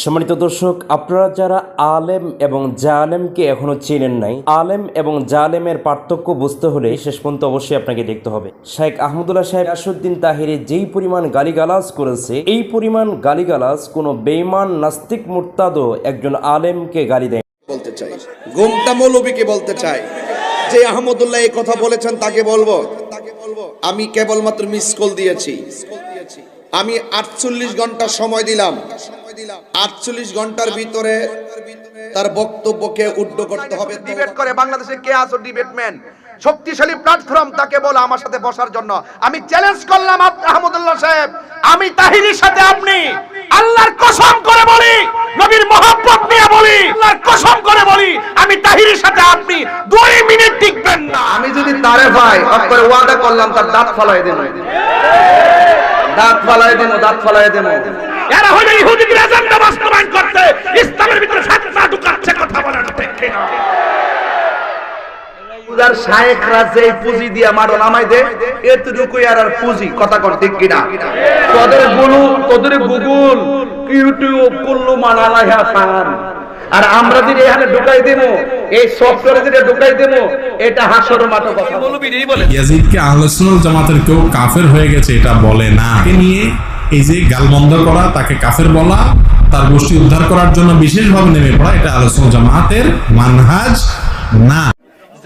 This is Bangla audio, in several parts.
সম্মানিত দর্শক, আপনারা যারা আলেম এবং জালেমকে এখনও চেনেন নাই, আলেম এবং জালেমের পার্থক্য বুঝতে হলে শেষ পর্যন্ত অবশ্যই আপনাকে দেখতে হবে। শেখ আহমদুল্লাহ সাহেব আসুদ্দিন তাহিরে যেই পরিমাণ গালিগালাজ করেছে, এই পরিমাণ গালিগালাজ কোনো বেইমান নাস্তিক মুরতাদও একজন আলেমকে গালি দেয় বলতে চাই। বলতে চাই। যে আহমদুল্লাহ এই কথা বলেছেন তাকে বলব। আমি কেবলমাত্র মিস কল দিয়েছি। আমি আটচল্লিশ ঘণ্টা সময় দিলাম। আটচল্লিশ ঘণ্টার ভিতরে তার বক্তব্যকে উড্ড করতে হবে। ডিবেট করে বাংলাদেশে কে আছো ডিবেটম্যান শক্তিশালী প্ল্যাটফর্ম তাকে বলো আমার সাথে বসার জন্য। আমি চ্যালেঞ্জ করলাম আহমদুল্লাহ সাহেব। আমি তাহিরির সাথে আপনি। আল্লাহর কসম করে বলি নবীর মহব্বত নিয়ে বলি আল্লাহর কসম করে বলি আমি তাহিরির সাথে আপনি দুই মিনিট টিকবেন না। আমি যদি তারে ভাই করে ওয়াদা করলাম তার দাঁত ফলাই দেব দাঁত ফলাই দেব দাঁত ফলাই দেব এরা হলো ইহুদিদের এজেন্ডা বাস্তবায়ন করতে। ইসলামের ভিতরে ফিতনা ঢুকাচ্ছে কথা বলার ঠিক কিনা শায়েখরা যে পুঁজি দিয়ে মারো, নামাই দে। এতটুকুই আর আর পুঁজি, কথা কর, ঠিক কিনা? তোদের গুলু, তোদের গুগল, ইউটিউব কুল্লু মানালা হ্যা সান আর আমরা যদি এখানে ঢুকাই দেবো এই সফটওয়্যারে যদি ঢুকাই দেবো এটা হাসর মাত্র কথা ইয়াজিদকে আহলসুল জামাতের কেউ কাফের হয়ে গেছে এটা বলে না। কে নিয়ে এই যে গালবন্ধ করা তাকে কাফের বলা তার গোষ্ঠী উদ্ধার করার জন্য বিশেষভাবে নেমে পড়া এটা আলোচনা জামাতের মানহাজ না।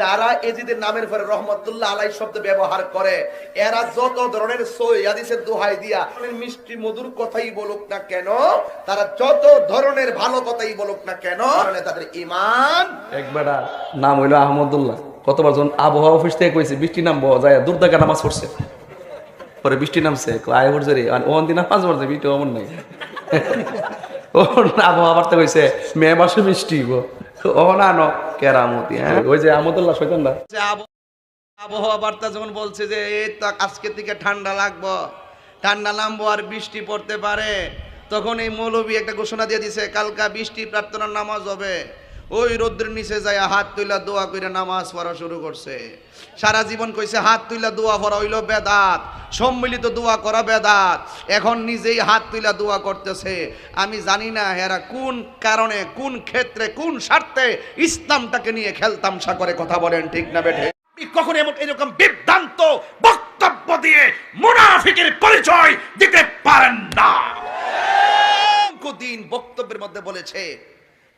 যারা এজিদের নামের পরে রহমতুল্লাহ আলাই শব্দ ব্যবহার করে, এরা যত ধরনের সই হাদিসের দোহাই দিয়া মিষ্টি মধুর কথাই বলুক না কেন, তারা যত ধরনের ভালো কথাই বলুক না কেন তাদের ইমান একবার নাম হইল আহমদুল্লাহ। কতবার যখন আবহাওয়া অফিস থেকে কইছে, বৃষ্টি নামবো যায় দূর নামাজ পড়ছে। পরে বৃষ্টি নামছে আয় পড়ছে রে ওখান দিন নামাজ পড়ছে, বৃষ্টি অমন নাই। ও আবহাওয়া বার্তা কইছে, মে মাসে বৃষ্টি গো ও না ন কেরামতি হ্যাঁ? ওই যে আহমদুল্লাহ শৈতান দা আবহাওয়া বার্তা যখন বলছে যে এই তো আজকে থেকে ঠান্ডা লাগবো ঠান্ডা নামবো আর বৃষ্টি পড়তে পারে। তখন এই মৌলবী একটা ঘোষণা দিয়ে দিছে কালকা বৃষ্টি প্রার্থনার নামাজ হবে। ওই রৌদ্রের নিচে যায় হাত তুইলা দোয়া করে নামাজ পড়া শুরু করছে। সারা জীবন কইছে হাত তুইলা দোয়া পড়া হইল বেদাত। সম্মিলিত দোয়া করা বেদাত। এখন নিজেই হাত তুইলা দোয়া করতেছে। আমি জানি না এরা কোন কারণে কোন ক্ষেত্রে কোন স্বার্থে ইসলামটাকে নিয়ে খেলতামশা করে কথা বলেন ঠিক না বেঠে? কখনো এমন এরকম বিভ্রান্ত বক্তব্য দিয়ে মুনাফিকের পরিচয় দিতে পারেন না। দিন বক্তব্যের মধ্যে বলেছে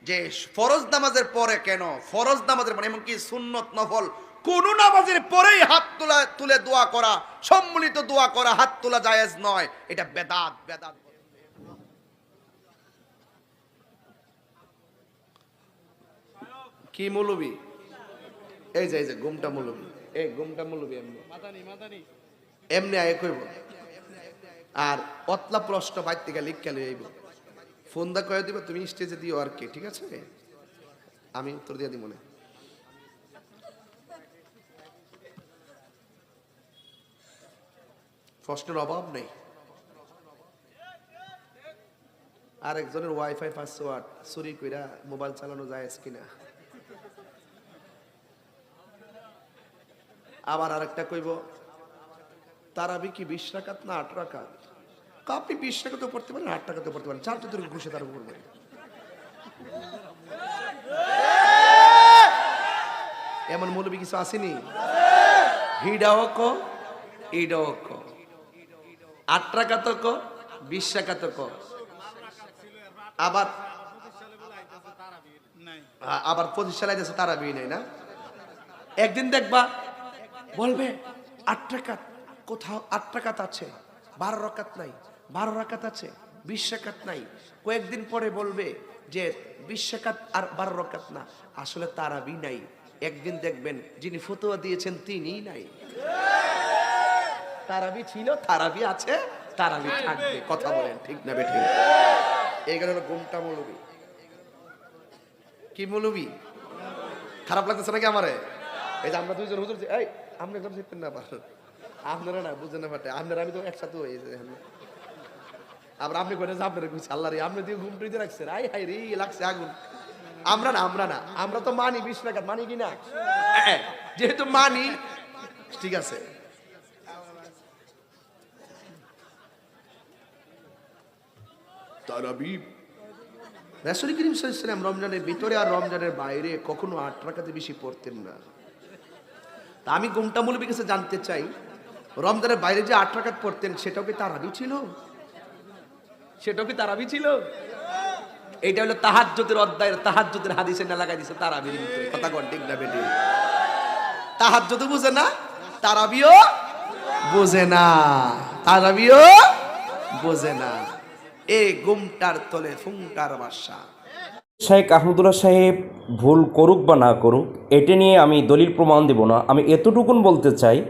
যে ফরজ নামাজের পরে কেন? ফরজ নামাজের মানে এমনকি সুন্নত নফল কোন নামাজের পরেই হাত তোলা, তুলে দোয়া করা, সম্মিলিত দোয়া করা হাত তোলা জায়েজ নয়। এটা বেদাত বেদাত কি মৌলবি? এই যে এই যে গুমটা মৌলবি। এই গুমটা মৌলবি এমনি। এমনি আয় কইব। আর অতলা প্রশ্ন বাইর থেকে লিখকে লই আইব। ফোন দা কয়ে দিব, তুমি স্টেজে দিও আর কি, ঠিক আছে? আমি উত্তর দিয়ে দিব মনে প্রশ্নের অভাব নেই। আর একজনের ওয়াইফাই পাসওয়ার্ড চুরি কইরা মোবাইল চালানো যায় কিনা। আবার আরেকটা কইব তারাবি কি বিশ রাকাত না আট রাকাত? আপনি বিশ টাকাতেও পড়তে পারেন, আট টাকাতেও পড়তে পারেন, চার চতুর্থ ঘুষে তার পড়বে। এমন মৌলবী কিছু আসেনি? হিডাও ক ক আট টাকা তো বিশ টাকা তো আবার আবার পঁচিশ সালে দেশে তারা বিয়ে নেই না? একদিন দেখবা বলবে আট টাকা কোথাও আট টাকাত আছে, বারো রকাত নাই, বারো রাকাত আছে বিশ রাকাত নাই। কয়েকদিন পরে বলবে যে বিশ রাকাত আর বারো রকাত না, আসলে তারাবি নাই। একদিন দেখবেন যিনি ফতোয়া দিয়েছেন তিনিই নাই। তারাবি ছিল তারাবি আছে তারাবি থাকবে। কথা বলেন ঠিক না বেঠিক এগুলো হলো গুমটা মৌলবি। কি মৌলবি? খারাপ লাগতেছে নাকি আমারে? এই যে আমরা দুইজন হুজুর এই আপনি একদম জিততেন না পার আপনারা না বুঝেন না পাটে আপনারা আমি তো একসাথে হয়ে যাই আবার আপনি করে আপনারা কইছে আল্লাহ রে আপনি দিয়ে ঘুম টুইতে রাখছেন। আই হাই রে লাগছে আগুন। আমরা না আমরা না। আমরা তো মানি বিশ টাকা মানি কি না? হ্যাঁ, যেহেতু মানি ঠিক আছে। তারাবি। রাসুল করিম সাল্লাম রমজানের ভিতরে আর রমজানের বাইরে কখনো আট টাকাতে বেশি পড়তেন না। তা আমি গুমটা মৌলবীর কাছে জানতে চাই? রমজানের বাইরে যে আট টাকাত পড়তেন সেটাও কি তারাবি ছিল? সেটাও কি তারাবি ছিল? এইটা হলো তাহাজ্জুদের অধ্যায়ের তাহাজ্জুদের হাদিসে না লাগাই দিছে তারাবির ভিতরে। কথা কন ঠিক না বেটি তাহাজ্জুদ বুঝে না? তারাবিও বোঝে না। তারাবিও বোঝে না। এ গুমটার তলে ফুংটার বাসা। শেখ আহমদুল্লাহ সাহেব, ভুল করুক বা না করুক, এটা নিয়ে আমি দলিল প্রমাণ দেব না। আমি এতটুকুন বলতে চাই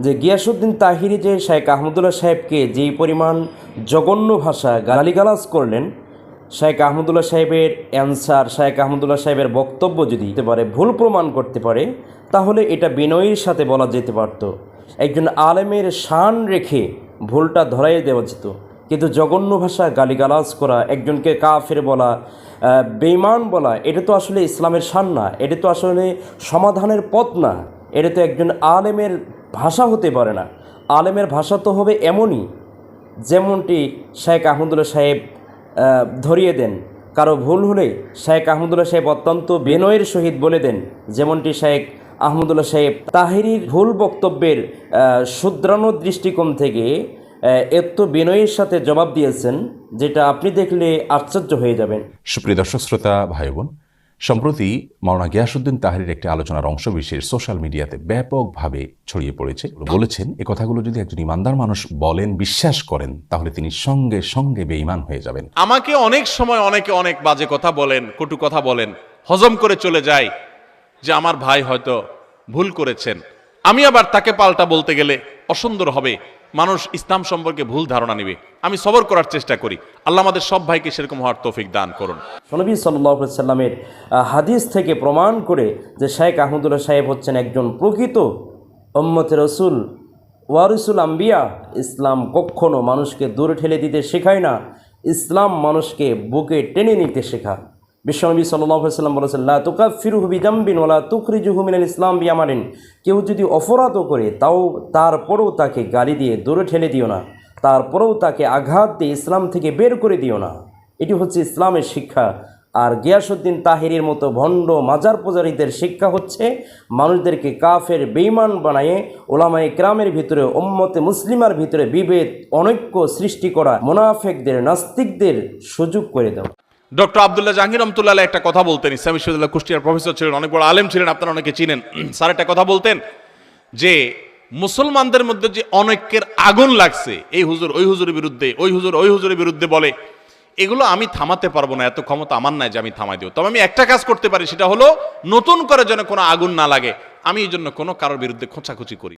যে গিয়াসুদ্দিন তাহিরি যে শেখ আহমদুল্লাহ সাহেবকে যেই পরিমাণ জঘন্য ভাষা গালিগালাজ করলেন, শেখ আহমদুল্লাহ সাহেবের অ্যান্সার, শেখ আহমদুল্লাহ সাহেবের বক্তব্য যদি দিতে পারে, ভুল প্রমাণ করতে পারে, তাহলে এটা বিনয়ের সাথে বলা যেতে পারত। একজন আলেমের শান রেখে ভুলটা ধরাই দেওয়া যেত। কিন্তু জঘন্য ভাষা গালিগালাজ করা একজনকে কাফের বলা আহ, বেঈমান বলা এটা তো আসলে ইসলামের শান না। এটা তো আসলে সমাধানের পথ না। এটা তো একজন আলেমের ভাষা হতে পারে না। আলেমের ভাষা তো হবে এমনই যেমনটি শেখ আহমদুল্লাহ সাহেব ধরিয়ে দেন। কারও ভুল হলে শেখ আহমদুল্লাহ সাহেব অত্যন্ত বিনয়ের সহিত বলে দেন যেমনটি শেখ আহমদুল্লাহ সাহেব তাহিরির ভুল বক্তব্যের আহ, শুধরানো দৃষ্টিকোণ থেকে এত বিনয়ের সাথে জবাব দিয়েছেন যেটা আপনি দেখলে আশ্চর্য হয়ে যাবেন। সুপ্রিয় দর্শক শ্রোতা ভাই বোন সম্প্রতি মাওলানা গিয়াসুদ্দিন তাহারির একটি আলোচনার অংশ বিশেষ সোশ্যাল মিডিয়াতে ব্যাপকভাবে ছড়িয়ে পড়েছে। বলেছেন এ কথাগুলো যদি একজন ইমানদার মানুষ বলেন বিশ্বাস করেন তাহলে তিনি সঙ্গে সঙ্গে বেঈমান হয়ে যাবেন। আমাকে অনেক সময় অনেকে অনেক বাজে কথা বলেন কটু কথা বলেন হজম করে চলে যায় যে আমার ভাই হয়তো ভুল করেছেন। আমি আবার তাকে পাল্টা বলতে গেলে অসুন্দর হবে। মানুষ ইসলাম সম্পর্কে ভুল ধারণা নেবে। আমি সবর করার চেষ্টা করি। আল্লাহ আমাদের সব ভাইকে সেরকম হওয়ার তৌফিক দান করুন। সনবী সাল্লামের হাদিস থেকে প্রমাণ করে যে শেখ আহমদুল্লাহ সাহেব হচ্ছেন একজন প্রকৃত ওম্মতে রসুল। ওয়ারিসুল আম্বিয়া, ইসলাম কখনো মানুষকে দূরে ঠেলে দিতে শেখায় না। ইসলাম মানুষকে বুকে টেনে নিতে শেখায়। বিশ্বনবী সাল্লাম বলেছেন, লা তুকা ফিরুহ বিজাম্বিন ওলা তুখরিজুহু মিনাল ইসলাম বিয়ামারিন কেউ যদি অপরাধও করে, তাও তারপরেও তাকে গালি দিয়ে দূরে ঠেলে দিও না। তারপরেও তাকে আঘাত দিয়ে ইসলাম থেকে বের করে দিও না। এটি হচ্ছে ইসলামের শিক্ষা। আর গিয়াসুদ্দিন তাহিরের মতো ভণ্ড মাজার পূজারীদের শিক্ষা হচ্ছে, মানুষদেরকে কাফের বেইমান বানায়ে ওলামায়ে ক্রামের ভিতরে ওম্মতে মুসলিমার ভিতরে বিভেদ, অনৈক্য সৃষ্টি করা মোনাফেকদের, নাস্তিকদের সুযোগ করে দেওয়া ডক্টর আবদুল্লাহ জাহাঙ্গীর রহমতুল্লাহ একটা কথা বলতেন। ইসলাম বিশ্ববিদ্যালয় কুষ্টিয়ার প্রফেসর ছিলেন, অনেক বড় আলেম ছিলেন, আপনারা অনেকে চিনেন। স্যার একটা কথা বলতেন যে, মুসলমানদের মধ্যে যে অনৈক্যের আগুন লাগছে, এই হুজুর, ওই হুজুরের বিরুদ্ধে, ওই হুজুর, ওই হুজুরের বিরুদ্ধে বলে, এগুলো আমি থামাতে পারব না, এত ক্ষমতা আমার নাই যে আমি থামাই দেবো। তবে আমি একটা কাজ করতে পারি, সেটা হলো নতুন করে যেন কোনো আগুন না লাগে। আমি এই জন্য কোনো কারোর বিরুদ্ধে খোঁচাখুচি করি।